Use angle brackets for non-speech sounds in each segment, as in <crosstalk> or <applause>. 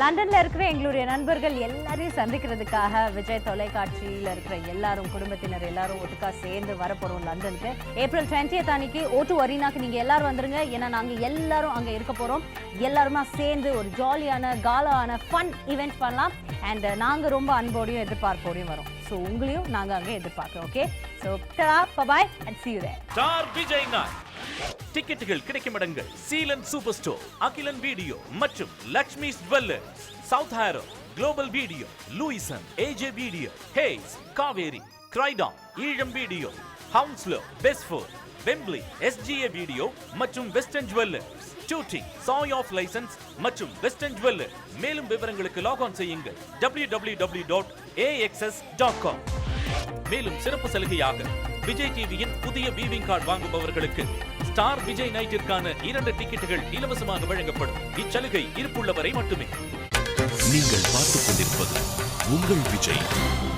லண்டன்ல இருக்கிற எங்களுடைய நண்பர்கள் எல்லாரையும் சந்திக்கிறதுக்காக விஜய் தொலைக்காட்சியில இருக்கிற எல்லாரும் குடும்பத்தினர் எல்லாரும் ஒட்டுக்கா சேர்ந்து வரப்போறோம் லண்டனுக்கு. ஏப்ரல் 20th அன்னைக்கு ஓட்டு வரினாக்கு நீங்க எல்லாரும் வந்துருங்க. ஏன்னா நாங்க எல்லாரும் அங்க இருக்க போறோம். எல்லாருமா சேர்ந்து ஒரு ஜாலியான காலான ஃபன் ஈவெண்ட் பண்ணலாம். அண்ட் நாங்க ரொம்ப அன்போடையும் எதிர்பார்ப்போடையும் வரோம். ஸோ உங்களையும் நாங்க அங்க எதிர்பார்க்கிறோம் okay so bye and see you there. Vijay டிக்கெட்டுகள் கிடைக்கும் இடங்கள் Seelan super store Akilan video மற்றும் Lakshmi jewellers South Harrow Global video Lewisham AJ video Hayes Kaveri Croydon Eelam video Hounslow best four Wembley SGA video மற்றும் Western jewellers duty Sai off licence மற்றும் western jeweller மேலும் விவரங்களுக்கு log on செய்யுங்கள். Com மேலும் சிறப்பு சலுகையாக விஜய் டிவியின் புதிய வீவிங் கார்டு வாங்குபவர்களுக்கு ஸ்டார் விஜய் நைட்டிற்கான இரண்டு டிக்கெட்டுகள் இலவசமாக வழங்கப்படும். இச்சலுகை இருப்புள்ளவரை மட்டுமே. நீங்கள் பார்த்துக் கொண்டிருப்பது உங்கள் விஜய்.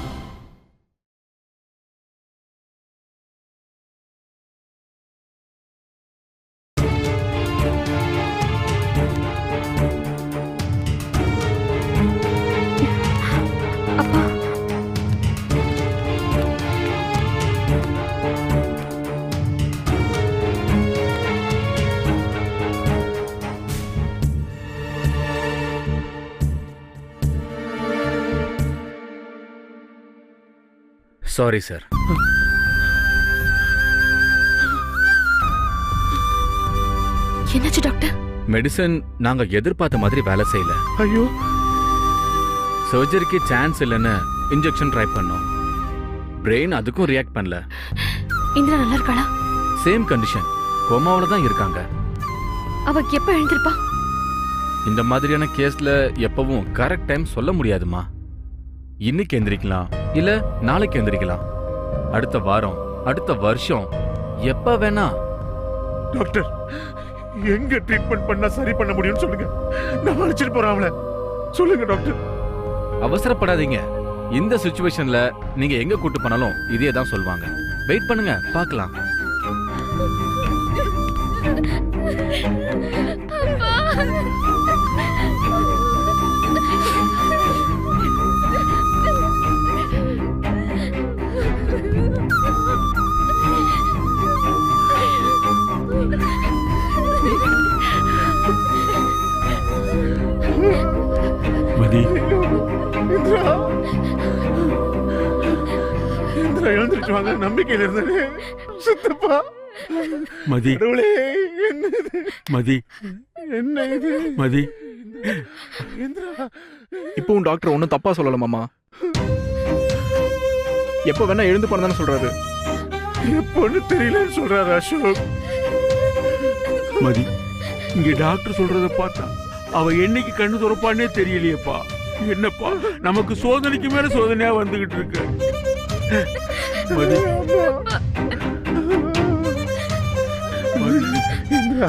சாரி சார் என்னாச்சு டாக்டர் மெடிசன் நாங்க எதிர்பார்த்த மாதிரி வேலை செய்யல. ஐயோ. சர்ஜரிக்கு சான்ஸ் இல்லைன்னு இன்ஜெக்ஷன் ட்ரை பண்ணோம். பிரெயின் அதுக்கும் ரியாக்ட் பண்ணல. இந்திரா நல்லா இருக்காளா? சேம் கண்டிஷன் கோமாவில் தான் இருக்காங்க. அவ எப்ப எழுந்திருப்பா? இந்த மாதிரியான கேஸ்ல எப்பவும் கரெக்ட் டைம் சொல்ல முடியாதுமா. இன்னைக்கு எந்திரிக்கலாம். இல்ல நாளைக்கு எந்திரிக்கலாம். அடுத்த வாரம் அடுத்த வருஷம் எப்ப வேணா. டாக்டர் எங்க ட்ரீட்மெண்ட் பண்ணா சரி பண்ண முடியும்னு சொல்லுங்க. நான் அழைச்சிட்டு போறேன் அவளை. சொல்லுங்க டாக்டர். அவசரப்படாதீங்க. இந்த சுச்சுவேஷன்ல நீங்க எங்க கூட்டு போனாலும் இதே தான் சொல்லுவாங்க. வெயிட் பண்ணுங்க பார்க்கலாம். மதி இந்திரா எழுந்திருச்சு வாங்க நம்பிக்கையில இருந்தேனே. சித்தப்பா. மதி. என்ன மதி. என்ன இது? மதி. இப்பவும் டாக்டர் ஒன்றும் தப்பா சொல்லல மாமா. எப்போ வேணா எழுந்து போனதானே சொல்றாரு. எப்பொன்னு தெரியலன்னு சொல்றாரு அசோக். மதி இங்க டாக்டர் சொல்றத பார்த்தா அவ என்னைக்கு கண்ணு துறப்பான்னே தெரியலையேப்பா. என்னப்பா நமக்கு சோதனைக்கு மேல சோதனையா வந்துகிட்டு இருக்கு. மதி. இந்திரா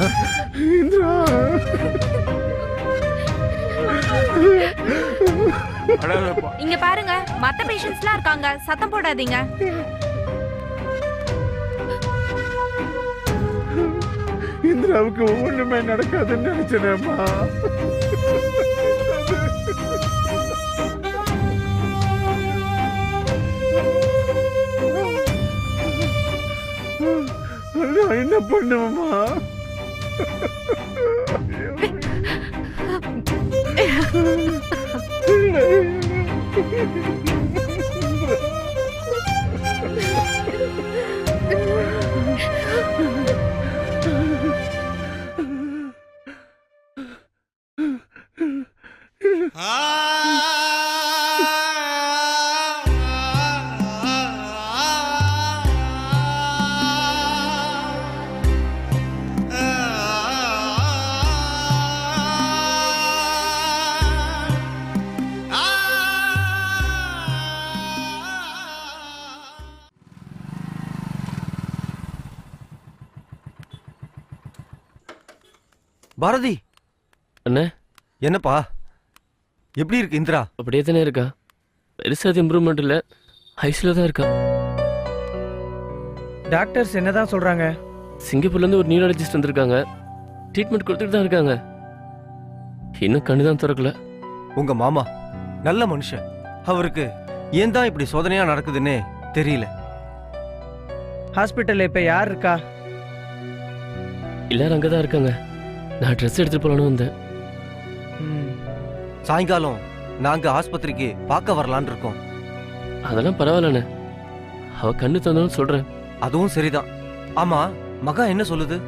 இந்திரா. இங்க பாருங்க மத்த பேஷண்ட்ஸ்லாம் இருக்காங்க. சத்தம் போடாதீங்க. இந்திராவுக்கு ஒண்ணுமே நடக்காதுன்னு நினைச்சேனேம்மா. நான் என்ன பண்ணுவேம்மா? பாரதி! அண்ணே. என்னப்பா? எப்படி இருக்கு இந்திரா? அப்படியே தானே இருக்கா? பெருசா அது இம்ப்ரூவ்மெண்ட் இல்லை ஹைஸில் தான் இருக்கா? டாக்டர்ஸ் என்னதான் சொல்றாங்க? சிங்கப்பூர்லேருந்து ஒரு நியூராலஜிஸ்ட் வந்திருக்காங்க. ட்ரீட்மெண்ட் கொடுத்துட்டு தான் இருக்காங்க. இன்னும் கண்ணு தான் திறக்கல. உங்க மாமா நல்ல மனுஷன். அவருக்கு ஏன் தான் இப்படி சோதனையா நடக்குதுன்னே தெரியல. ஹாஸ்பிட்டல்ல இப்ப யார் இருக்கா? எல்லாரும் அங்கே தான் இருக்காங்க. நான் ட்ரெஸ் எடுத்துட்டு போலான்னு வந்தேன். ம். சாயங்காலம் நாங்க ஆஸ்பத்திரிக்கு பார்க்க வரலான் இருக்கோம். அதெல்லாம் பரவாயில்லண்ணே. அவ கண்ணு தந்தாலும் சொல்றேன். அதுவும் சரிதான். ஆமா மகா என்ன சொல்லுது?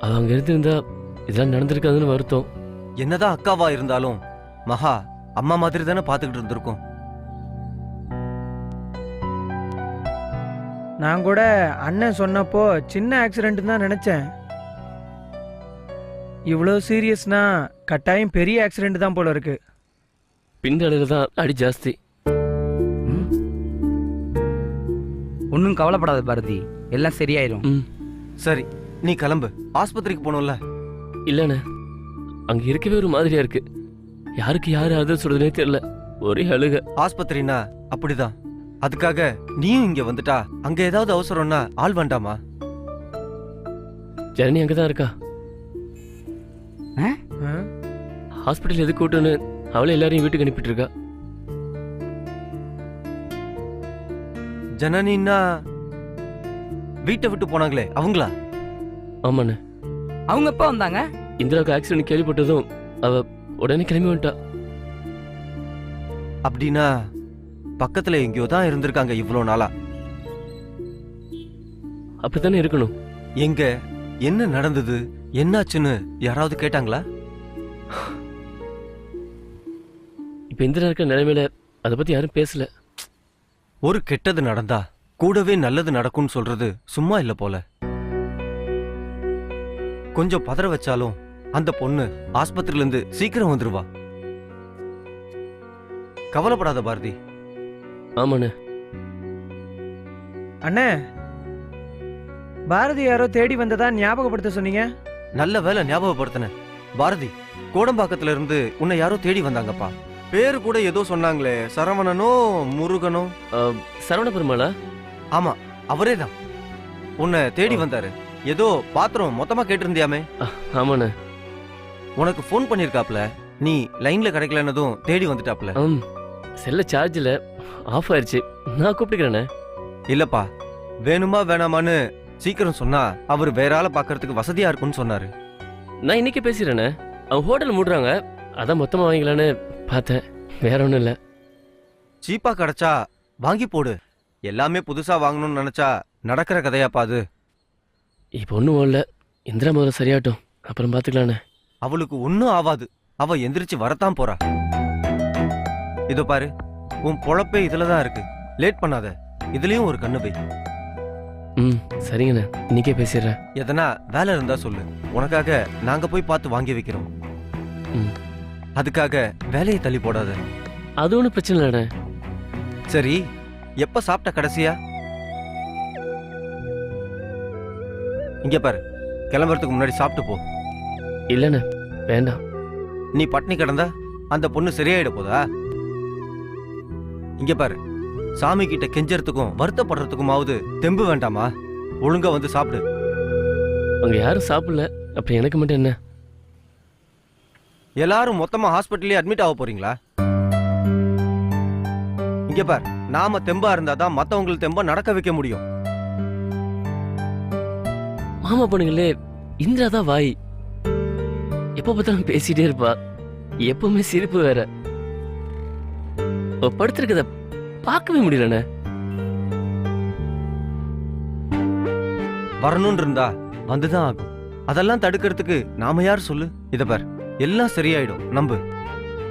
அவ அங்க இருந்திருந்தா இதெல்லாம் நடந்திருக்காதுன்னு வருத்தம். என்னதான் அக்காவா இருந்தாலும் மகா அம்மா மாதிரி தானே பாத்துக்கிட்டு இருந்திருக்கோம். நான் கூட அண்ணன் சொன்னப்போ சின்ன ஆக்சிடென்ட் தான் நினைச்சேன். இவ்வளோ சீரியஸ்னா கட்டாயம் பெரிய ஆக்சிடென்ட் தான் போல இருக்கு. பின்னடையில தான் அடி ஜாஸ்தி. ஒன்றும் கவலைப்படாத பாரதி. எல்லாம் சரியாயிரும். ம். சரி நீ கிளம்பு. ஆஸ்பத்திரிக்கு போகணும்ல இல்லண்ணே அங்க இருக்கவே ஒரு மாதிரியா இருக்கு. யாருக்கு யாரு ஆறுதல் சொல்றதுனே தெரியல. ஒரே அழுக. ஆஸ்பத்திரினா அப்படிதான். அதுக்காக நீயும் இங்க வந்துட்டா. அங்க ஏதாவது அவசரம்னா ஆள் வேண்டாமா? ஜனனி அங்கதான் இருக்கா? ஹாஸ்பிட்டல் எது கூட்டுன்னு அவளே எல்லாரையும் வீட்டுக்கு அனுப்பிட்டு இருக்கா ஜனனின்னா வீட்டை விட்டு போனாங்களே அவங்களா? ஆமாண்ணே. அவங்க எப்போ வந்தாங்க? இந்திராவுக்கு ஆக்சிடென்ட் கேள்விப்பட்டதும் அவ உடனே கிளம்பி வந்துட்டா. அப்படின்னா பக்கத்துல எங்கேயோ தான் இருந்திருக்காங்க இவ்வளோ நாளா. அப்படித்தானே இருக்கணும். எங்க? என்ன நடந்தது? என்னாச்சுன்னு யாராவது கேட்டாங்களா? இப்ப இந்திரா இருக்க நிலைமையில அதை பத்தி யாரும் பேசல. ஒரு கெட்டது நடந்தா கூடவே நல்லது நடக்கும்னு சொல்றது சும்மா இல்ல போல. கொஞ்சம் பதற வச்சாலும் அந்த பொண்ணு ஆஸ்பத்திரியில இருந்து சீக்கிரம் வந்துருவா. கவலைப்படாத பாரதி. ஆமாண்ணே. அண்ணே பாரதி யாரோ தேடி வந்ததா ஞாபகப்படுத்த சொன்னீங்க? நல்ல வேலை ஞாபகப்படுத்தின பாரதி கோடம்பாக்கத்துல இருந்து உன்னை யாரோ தேடி வந்தாங்கப்பா. பேரு கூட ஏதோ சொன்னாங்களே சரவணனோ முருகனோ? சரவண பெருமாளா? ஆமா அவரே தான். உன்னை தேடி வந்தாரு. ஏதோ பாத்திரம் மொத்தமா கேட்டிருந்தியாமே. ஆமாண்ணே. உனக்கு ஃபோன் பண்ணிருக்காப்ல. நீ லைன்ல கிடைக்கலன்னதும் தேடி வந்துட்டாப்ல. செல்ல சார்ஜில் ஆஃப் ஆயிடுச்சு நான் கூப்பிட்டுக்கிறேண்ணே. இல்லப்பா வேணுமா வேணாமான்னு சீக்கிரம் சொன்னா அவர் வேற ஆளை பாக்குறதுக்கு வசதியா இருக்கும்னு சொன்னாரு. நான் இன்னைக்கு பேசிடுறேண்ணே. அவங்க ஹோட்டல் மூடுறாங்க. அதான் மொத்தமாக வாங்கிக்கலான்னு பார்த்தேன். வேற ஒன்றும் இல்லை. சீப்பா கிடைச்சா வாங்கி போடு. எல்லாமே புதுசா வாங்கணும்னு நினைச்சா நடக்கிற கதையாப்பா அது. இப்போ ஒன்றும் இல்லை. இந்திரா முதல்ல சரியாட்டும். அப்புறம் பார்த்துக்கலாண்ணே அவளுக்கு ஒன்னும் ஆவாது. அவ எந்திரிச்சு வரத்தான் போறா. இதோ பாரு உன் பொழப்பே இதுலதான் இருக்கு. லேட் பண்ணாத. இதுலயும் ஒரு கண்ணு வை. ம் சரிங்கண்ணே. இன்னைக்கே பேசிடுறேன். எதனா வேலை இருந்தா சொல்லு. உனக்காக நாங்க போய் பார்த்து வாங்கி வைக்கிறோம். ம். அதுக்காக வேலையை தள்ளி போடாத. அது ஒன்றும் பிரச்சனை இல்லைண்ணே சரி எப்ப சாப்பிட்ட கடைசியா? இங்க பாரு கிளம்புறதுக்கு முன்னாடி சாப்பிட்டு போ. இல்லைண்ணே வேண்டாம். நீ பட்னி கிடந்தா அந்த பொண்ணு சரியாயிட போதா? இங்க பாரு சாமி கிட்ட கெஞ்சறதுக்கும் வருத்தப்படுறதுக்குமாவது தெம்பு வேண்டாமா? ஒழுங்கா வந்து சாப்பிடு. அங்கே யாரும் சாப்பிடல அப்போ எனக்கு மட்டும் என்ன? எல்லாரும் மொத்தமா ஹாஸ்பிட்டல்லே அட்மிட் ஆக போறீங்களா? இங்க பார் நாம தெம்பா இருந்தாதான் மத்தவங்களுக்கு தெம்பா நடக்க வைக்க முடியும். மாமா பொண்ணுங்களே இந்திரா தான் வாய். எப்போ பார்த்தாலும் பேசிட்டே இருப்பா. எப்பவுமே சிரிப்பு வேற. படுத்திருக்கத பார்க்கவே முடியலண்ணே. வரணும்னு இருந்தா வந்துதான் ஆகும். அதெல்லாம் தடுக்கிறதுக்கு நாம யார் சொல்லு? இத பார். எல்லாம் சரியாயிடும். நம்பு.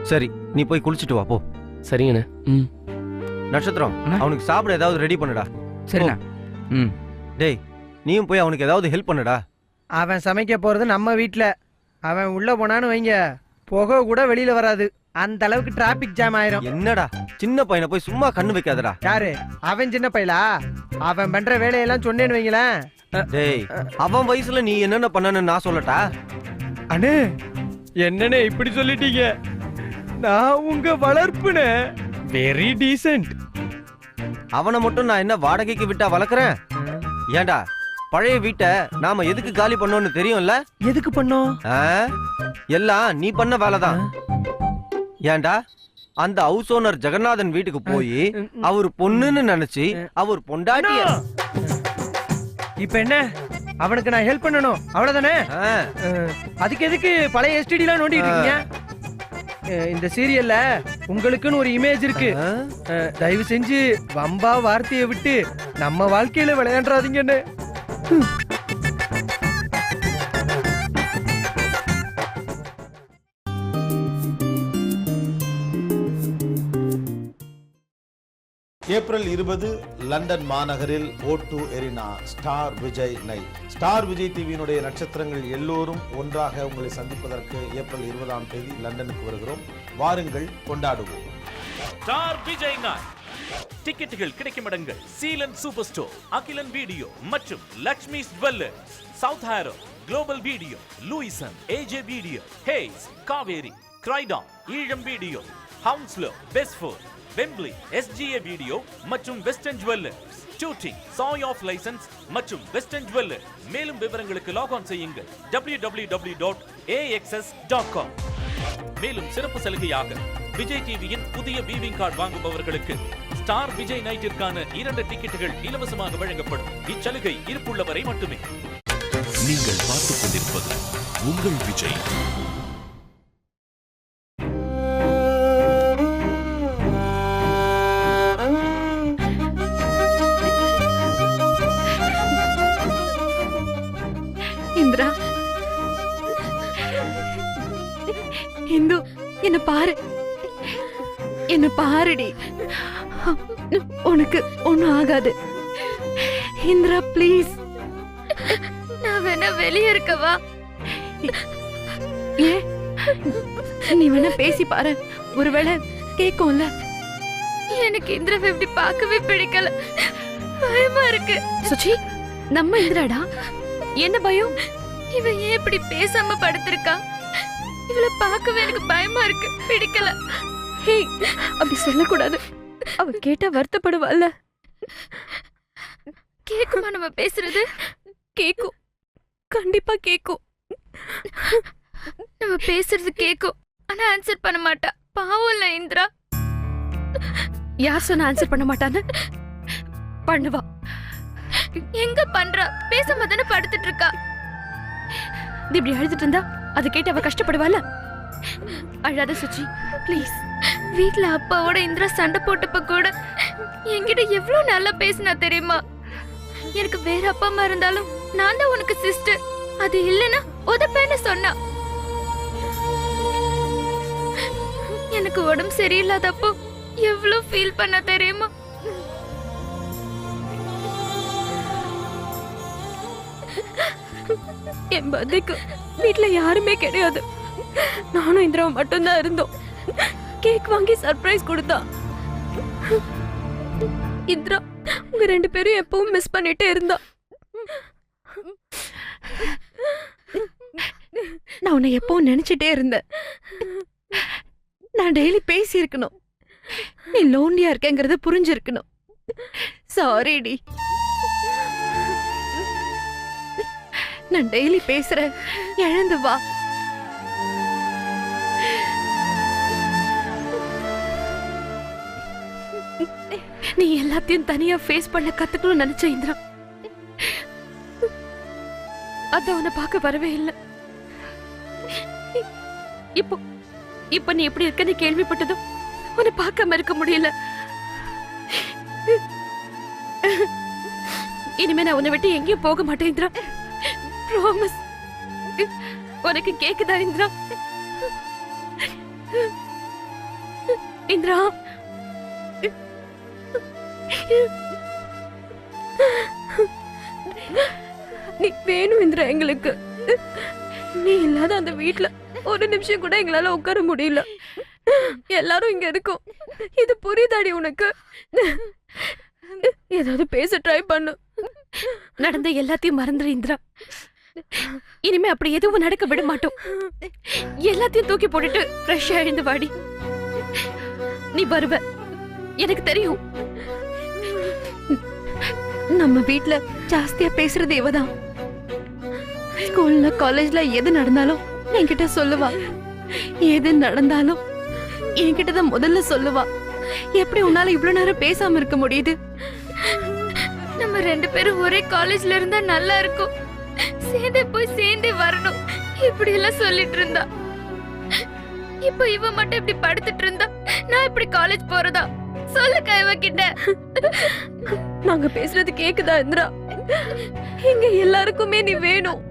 சரி நீ போய் குளிச்சிட்டு வா போ. சரிங்கண்ணே. ம். நட்சத்திரம் அண்ணா. அவனுக்கு சாப்பிட ஏதாவது ரெடி பண்ணுடா. சரிண்ணா. ம். டேய் நீயும் போய் அவனுக்கு ஏதாவது ஹெல்ப் பண்ணுடா. அவன் சமைக்க போறது நம்ம வீட்ல. அவன் உள்ள போனான்னு வைங்க. புகை கூட வெளியில வராது. அந்த அளவுக்கு டிராபிக் ஜாம் ஆயிரும். என்னடா? சின்ன பையனை போய் சும்மா கண்ணு வைக்காதடா. யாரு? அவன் சின்ன பையலா? அவன் பண்ற வேலையெல்லாம் சொன்னேன்னு வைங்களேன். டேய் அவன் வயசுல நீ என்னென்ன பண்ணனு நான் சொல்லட்டா? அண்ணே என்னண்ணே இப்படி சொல்லிட்டீங்க? நான் உங்க வளர்ப்புனே. வெரி டீசென்ட் அவனை மட்டும் நான் என்ன வாடகைக்கு விட்டா வளர்க்குறேன்? ஏன்டா பழைய வீட்டை நாம எதுக்கு காலி பண்ணோம்னு தெரியும்ல? எதுக்கு பண்ணோம்? எல்லாம் நீ பண்ண வேலைதான். ஏன்டா அந்த ஹவுஸ் ஓனர் ஜெகநாதன் வீட்டுக்கு போய் அவர் பொண்ணுன்னு நினைச்சு அவர் பொண்டாட்டிய இப்ப என்ன? அவனுக்கு நான் ஹெல்ப் பண்ணணும். அவ்வளவுதானே? அதுக்கு எதுக்கு பழைய எஸ்டிடி எல்லாம் நோண்டிட்டு இருக்கீங்க? இந்த சீரியல்ல உங்களுக்குன்னு ஒரு இமேஜ் இருக்கு. தயவு செஞ்சு வம்பா வார்த்தையை விட்டு நம்ம வாழ்க்கையில விளையாண்டாதீங்கன்னு. ஏப்ரல் இருபது லண்டன் மாநகரில் O two arena Star Vijay night Star Vijay டிவியினுடைய நட்சத்திரங்கள் எல்லோரும் ஒன்றாக உங்களை சந்திப்பதற்கு ஏப்ரல் இருபதாம் தேதி லண்டனுக்கு வருகிறோம். வாருங்கள் கொண்டாடுவோம். ஸ்டார் விஜய் நாய் டிக்கெட்டுகள் கிடைக்கும் இடங்கள். Seelan super store Akilan video மற்றும் Lakshmi jewellers South Harrow Global video Lewisham AJ video Hayes Kaveri Croydon Eelam video Hounslow best four Wembley SGA video மற்றும் Western jewellers shooting Sai off licence மற்றும் western jeweller மேலும் விவரங்களுக்கு log on செய்யுங்கள். W W W dot AXS dot com மேலும் சிறப்பு சலுகையாக விஜய் டிவியின் புதிய வீவிங் கார்டு வாங்குபவர்களுக்கு ஸ்டார் விஜய் நைட்டிற்கான இரண்டு டிக்கெட்டுகள் இலவசமாக வழங்கப்படும். இச்சலுகை இருப்புள்ளவரை மட்டுமே. நீங்கள் பார்த்துக் கொண்டிருப்பது உங்கள் விஜய். பாருடி உனக்கு ஒண்ணும் ஆகாது. இந்திரா ப்ளீஸ் நான் வேணா வெளியே இருக்கவா? ஏ நீ வேணா பேசி பாரு. ஒருவேளை கேக்கும்ல? எனக்கு இந்திராவை இப்படி பார்க்கவே பிடிக்கல. பயமா இருக்கு. சுச்சி நம்ம இந்திராடா? என்ன பயம்? இவ ஏன் இப்படி பேசாம படுத்திருக்கா? இவளை பார்க்கவே எனக்கு பயமா இருக்கு. பிடிக்கல. ஹே அப்படி சொல்லக்கூடாது. அவ கேட்டா வருத்தப்படுவாள்ல. கேக்குமா நம்ம பேசுறது? கேக்கும். கண்டிப்பா கேக்கும். நம்ம பேசுறது கேக்கும். ஆனா ஆன்சர் பண்ண மாட்டா. பாவம் இல்ல இந்திரா. யார் சொன்ன ஆன்சர் பண்ண மாட்டான்னு? பண்ணுவா. எங்க பண்றா? பேசாம தானே படுத்துட்டு இருக்கா? இப்படி அழுதுட்டு இருந்தா அதை கேட்டு அவ கஷ்டப்படுவால அழாத சுச்சி ப்ளீஸ் வீட்ல அப்பாவோட இந்திரா சண்டை போட்டப்ப கூட என்கிட்ட எவ்வளவு நல்லா பேசினா தெரியுமா? எனக்கு வேற அப்பா அம்மா இருந்தாலும் நான் தான் உனக்கு சிஸ்டர் அது இல்லைன்னா உதப்பேன்னு சொன்னா. எனக்கு உடம்பு சரியில்லாதப்போ எவ்வளவு ஃபீல் பண்ண தெரியுமா? என் பதிக்கு வீட்டுல யாருமே கிடையாது. நானும் இந்திராவும் மட்டும்தான் இருந்தோம். கேக் வாங்கி சர்ப்ரைஸ் கொடுத்தா. இந்திரா உங்க ரெண்டு பேரும் எப்பவும் மிஸ் பண்ணிட்டே இருந்தா. நான் உன்னை எப்பவும் நினைச்சிட்டே இருந்தேன். நான் டெய்லி பேசி இருக்கணும் நீ லோன்லியா இருக்கேங்கிறத புரிஞ்சிருக்கணும். சாரிடி நான் டெய்லி பேசுறேன். எழுந்து வா. நீ எல்லாத்தையும் தனியா ஃபேஸ் பண்ண கத்துக்கணும்னு நினைச்ச இந்திரா. அத உன்னை பார்க்க வரவே இல்லை. இப்போ இப்போ நீ எப்படி இருக்கன்னு கேள்விப்பட்டதும் உன்னை பார்க்காம இருக்க முடியல. இனிமே நான் உன்னை விட்டு எங்கேயும் போக மாட்டேன் இந்திரா. ப்ராமிஸ் உனக்கு கேக்குதா இந்திரா? இந்திரா நீ வேணும் இந்திரா எங்களுக்கு நீ இல்லாத அந்த வீட்டுல ஒரு நிமிஷம் கூட எங்களால உட்கார முடியல எல்லாரும் இங்க இருக்கோம் இது புரியுதாடி உனக்கு ஏதாவது பேச ட்ரை பண்ணு நடந்த எல்லாத்தையும் மறந்துரு இந்திரா இனிமே அப்படி எதுவும் நடக்க விட மாட்டோம் எல்லாத்தையும் தூக்கி போட்டுட்டு ஃப்ரெஷ்ஷா எழுந்து வாடி நீ வருவ எனக்கு தெரியும் நம்ம வீட்ல ஜாஸ்தியா பேசுறது இவதான். ஸ்கூல்ல காலேஜ்ல எது நடந்தாலும் என்கிட்ட சொல்லுவா. எது நடந்தாலும் என்கிட்ட தான் முதல்ல சொல்லுவா. எப்படி உன்னால இவ்வளவு நேரம் பேசாம இருக்க முடியுது? நம்ம ரெண்டு பேரும் ஒரே காலேஜ்ல இருந்தா நல்லா இருக்கும். சேர்ந்து போய் சேர்ந்தே வரணும். இப்படி எல்லாம் சொல்லிட்டு இருந்தா. இப்போ இவ மட்டும் இப்படி படுத்துட்டு இருந்தா நான் இப்படி காலேஜ் போறதா? சொல்லுக்கா இவ கிட்ட நாங்க பேசுறது கேக்குதா இந்திரா? இங்க எல்லாருக்குமே நீ வேணும்.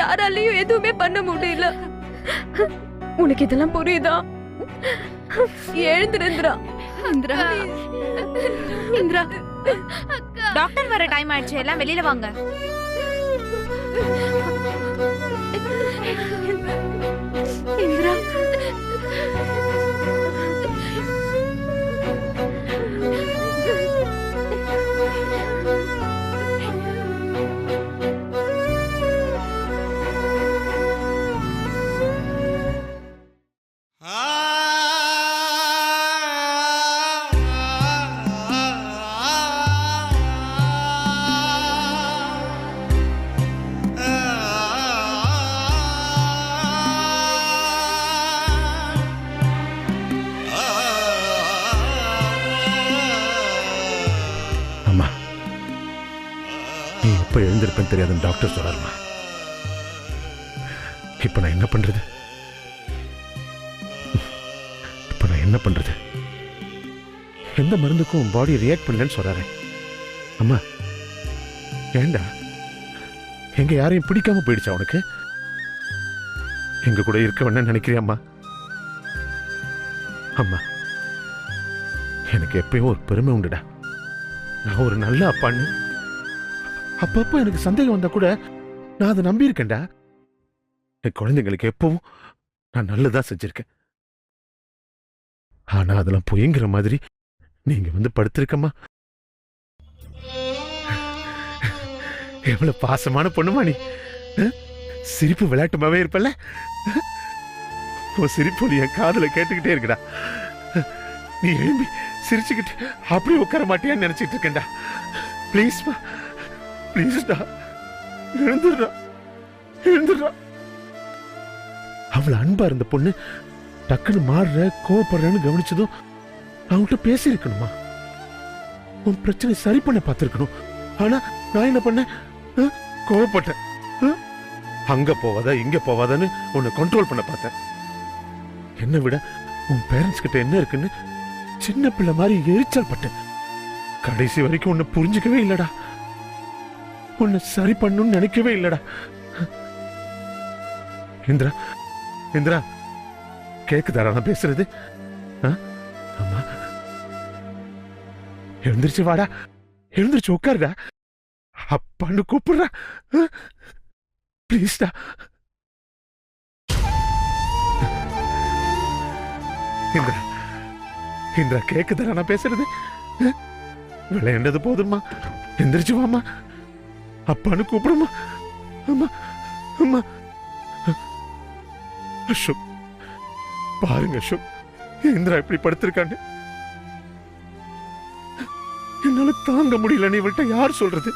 யாராலையும் எதுவுமே பண்ண முடியல. உனக்கு இதெல்லாம் புரியுதா? எழுந்துரு இந்திரா. இந்திரா இந்திரா. டாக்டர் வர டைம் ஆயிடுச்சு. எல்லாம் வெளியில வாங்க. இந்திரா. எப்ப தெரியாதுன்னு டாக்டர் சொல்றாருமா. இப்ப நான் என்ன பண்றது? இப்ப நான் என்ன பண்றது? எந்த மருந்துக்கும் பாடி ரியாக்ட் பண்ணலன்னு சொல்றாரு. அம்மா ஏண்டா? எங்க யாரையும் பிடிக்காம போயிடுச்சா உனக்கு? எங்க கூட இருக்க வேணா நினைக்கிறியாம்மா? அம்மா எனக்கு எப்பயும் ஒரு பெருமை உண்டுடா. நான் ஒரு நல்ல அப்பான்னு அப்பப்போ எனக்கு சந்தேகம் வந்தா கூட நான் அதை நம்பியிருக்கேன்டா. என் குழந்தைங்களுக்கு எப்பவும் நான் நல்லதா செஞ்சிருக்கேன். ஆனா அதெல்லாம் பொய்ங்கிற மாதிரி நீங்க வந்து படுத்திருக்கம்மா. எவ்வளவு பாசமான பொண்ணுமா நீ. சிரிப்பு விளையாட்டுமாவே இருப்பல்ல? உன் சிரிப்பு நீ என் காதல கேட்டுக்கிட்டே இருக்கடா. நீ எழும்பி சிரிச்சுக்கிட்டு அப்படியே உட்கார மாட்டியான்னு நினைச்சிட்டு இருக்கேன்டா. ப்ளீஸ்மா ப்ளீஸ்டா எழுந்துடுறா. எழுந்துடுறா. அவளை அன்பா இருந்த பொண்ணு டக்குன்னு மாறுற கோவப்படுறேன்னு கவனிச்சதும் அவங்கள்ட்ட பேசியிருக்கணுமா? உன் பிரச்சனை சரி பண்ண பார்த்துருக்கணும். ஆனா நான் என்ன பண்ணேன்? கோவப்பட்டேன். அங்க போவாதா இங்க போவாதான்னு உன்னை கண்ட்ரோல் பண்ண பார்த்தேன். என்னை விட உன் பேரண்ட்ஸ் கிட்ட என்ன இருக்குன்னு சின்ன பிள்ளை மாதிரி எரிச்சல் பட்டேன். கடைசி வரைக்கும் உன்னை புரிஞ்சுக்கவே இல்லடா. உன்னை சரி பண்ணணும்னு நினைக்கவே இல்லடா. இந்திரா இந்திரா கேக்குதாடா நான் பேசுறது? ஆ? அம்மா. எழுந்திருச்சு வாடா. எழுந்திருச்சு உட்காருடா. அப்பான்னு கூப்பிடுறா. ப்ளீஸ்டா. இந்திரா இந்திரா கேக்குதாடா நான் பேசுறது? விளையாண்டது போதும்மா. எந்திரிச்சு வாமா அப்பான்னு கூப்பிடுமா அம்மா அம்மா. அசோக் பாருங்க அசோக் இந்திரா இப்படி படுத்திருக்கான்னு? என்னால தாங்க முடியல நீ இவள்கிட்ட யார் சொல்றது?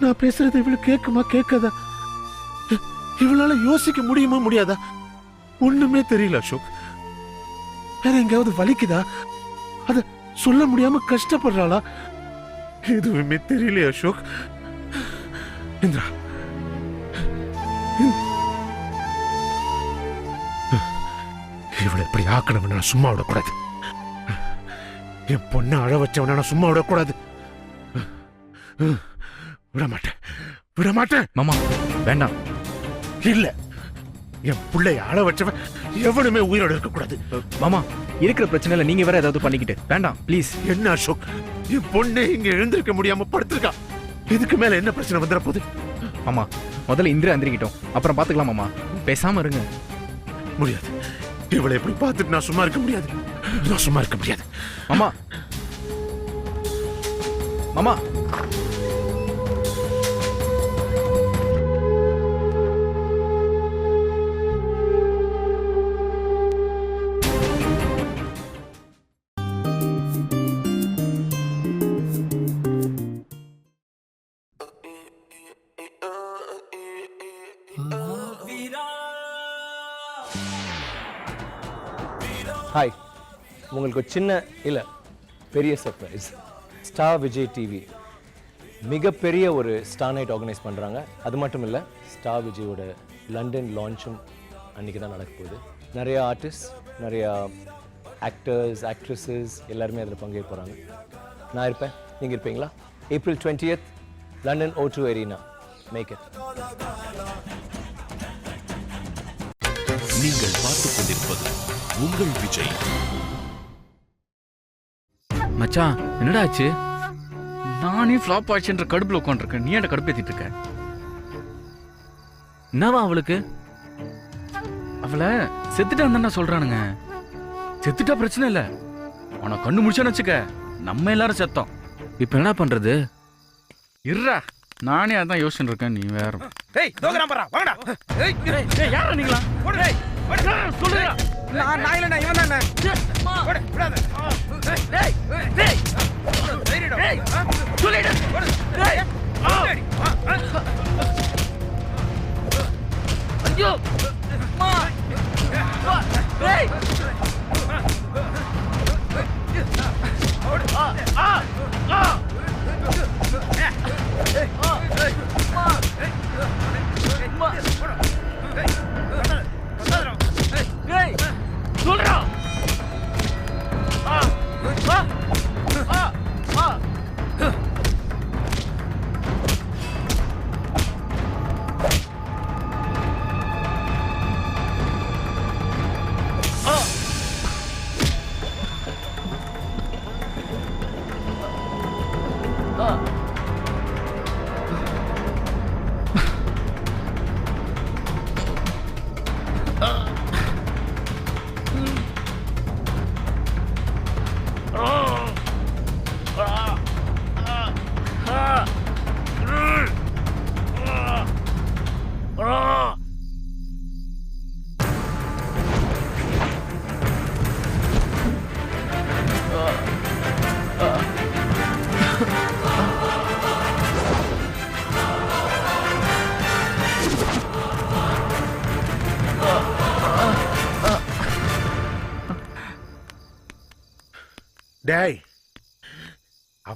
நான் பேசுறது இவளுக்கு கேட்குமா கேட்காதா? இவளால யோசிக்க முடியுமா முடியாதா? ஒண்ணுமே தெரியல அசோக். வேற எங்கேயாவது வலிக்குதா? அத சொல்ல முடியாம கஷ்டப்படுறாளா? எதுவுமே தெரியல அசோக். இந்திரா. இவளை இப்படி ஆக்கணும்னு நான் சும்மா விடக்கூடாது. என் பொண்ணை அழ வச்சவன நான் சும்மா விடக்கூடாது. விட மாட்டேன் விட மாட்டேன் மாமா வேண்டாம். இல்ல. என் பிள்ளைய அழ வச்சவன் எவனுமே உயிரோட இருக்கக்கூடாது. மாமா இருக்கிற பிரச்சனையில நீங்க வேற ஏதாவது பண்ணிக்கிட்டு வேண்டாம் ப்ளீஸ் என்ன அசோக்? என் பொண்ணே இங்க எழுந்திருக்க முடியாம படுத்திருக்கா. இதுக்கு மேல என்ன பிரச்சனை வந்துட போகுது? மாமா முதல்ல இந்திரா எந்திரிக்கிட்டோம். அப்புறம் பாத்துக்கலாம் மாமா. பேசாம இருங்க. முடியாது. இவளை எப்படி பார்த்துட்டு நான் சும்மா இருக்க முடியாது? நான் சும்மா இருக்க முடியாது. மாமா. மாமா. ஹாய் உங்களுக்கு சின்ன இல்லை பெரிய சர்ப்ரைஸ் ஸ்டார் விஜய் டிவி மிகப்பெரிய ஒரு ஸ்டார் நைட் ஆர்கனைஸ் பண்ணுறாங்க அது மட்டும் இல்லை ஸ்டார் விஜயோட லண்டன் லான்ச்சும் அன்றைக்கி தான் நடக்க போகுது. நிறையா ஆர்டிஸ்ட் நிறையா ஆக்டர்ஸ் ஆக்ட்ரஸஸ் எல்லாருமே அதில் பங்கேற்க போகிறாங்க நான் இருப்பேன். நீங்கள் இருப்பீங்களா? April twentieth London O two arena make it நீங்கள் பார்த்துக் கொண்டிருப்பது உங்கள் விஜய். மச்சான் என்னடா ஆச்சு? நானே ஃப்ளாப் ஆச்சுன்ற கடுப்புல உட்காந்துருக்கேன் நீ என்ன கடுப்பேத்திட்டு இருக்க? என்னவா அவளுக்கு? அவளை செத்துட்டான்னு தானே சொல்றானுங்க. செத்துட்டா பிரச்சனை இல்ல. ஆனா கண்ணு முடிச்சான்னு வச்சுக்க நம்ம எல்லாரும் செத்தோம். இப்ப என்ன பண்றது? இருடா நானே அதான் யோசிச்சுட்டு இருக்கேன் நீ வேற. ஏய் பாறா வாங்கடா. ஏய் ஏய் யாரா நீங்களா போடு டேய் சொல்லுடா நான் நான் இல்லடா இவன் தானே போடு விடாத டேய் டேய் டேய் சொல்லிடு டேய் டேய் ஐயோ மா டேய் ஆ 对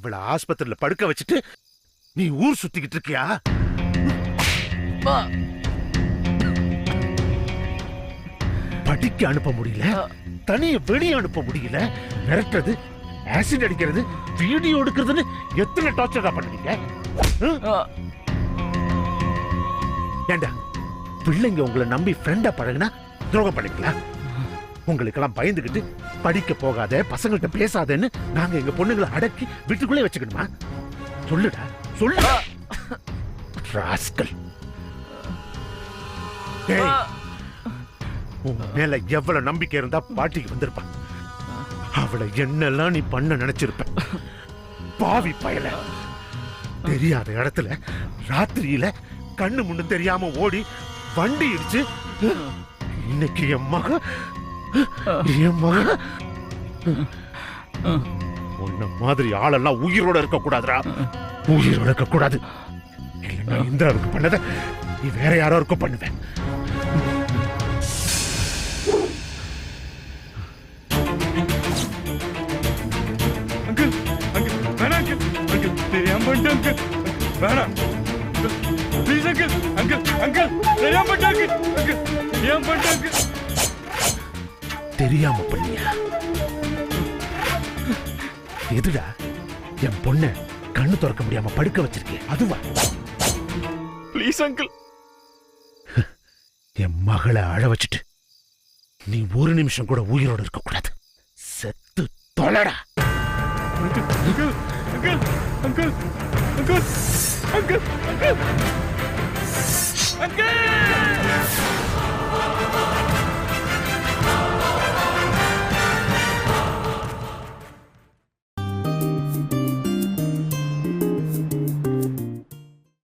அவளை ஆஸ்பத்திரியில படுக்க வச்சுட்டு நீ ஊர் சுத்திக்கிட்டு இருக்கியா? படிக்க அனுப்ப முடியல தனிய வெளிய அனுப்ப முடியல மிரட்டுறது ஆசிட் அடிக்கிறது வீடியோ எடுக்கிறதுன்னு எத்தனை டார்ச்சரா பண்ணுவீங்க? ஹம்? ஏண்டா பிள்ளைங்க உங்களை நம்பி ஃப்ரெண்டா பழகுனா துரோகம் பண்ணுவீங்களா உங்களுக்கெல்லாம் பயந்துகிட்டு படிக்க போகாத பசங்கள்கிட்ட பேசாதேன்னு நாங்க எங்க பொண்ணுங்களை அடக்கி வீட்டுக்குள்ளே வச்சுக்கணுமா? சொல்லுடா சொல்லு. ராஸ்கல். டேய், உன் மேல எவ்வளவு நம்பிக்கை இருந்தா பாட்டிக்கு வந்திருப்பான். அவளை என்னெல்லாம் நீ பண்ண நினைச்சிருப்ப? பாவி பயல. தெரியாத இடத்துல ராத்திரியில கண்ணு முன்னு தெரியாம ஓடி வண்டி இடிச்சு இன்னைக்கு என் மக என் மக உன்ன மாதிரி ஆளெல்லாம் உயிரோட இருக்க கூடாதுடா உயிரோட இருக்க கூடாது இல்லைன்னா இந்திராவுக்கு பண்ணத நீ வேற யாரோ இருக்க பண்ணுவேன் வேணாம் ப்ளீஸ் அங்கிள் அங்கிள் அங்கிள். தெரியாம பண்ணிட்டேன் அங்கிள் அங்கிள் தெரியாம பண்ணிட்டேன் அங்கிள். தெரியாம பண்ணியா? எதுடா? என் பொண்ண கண்ணு திறக்க முடியாம படுக்க வச்சிருக்கேன் அதுவா? ப்ளீஸ் அங்கிள் <laughs> என் மகளை அழ வச்சுட்டு நீ ஒரு நிமிஷம் கூட உயிரோடு இருக்க கூடாது செத்து தொலடா. Uncle uncle uncle uncle uncle uncle uncle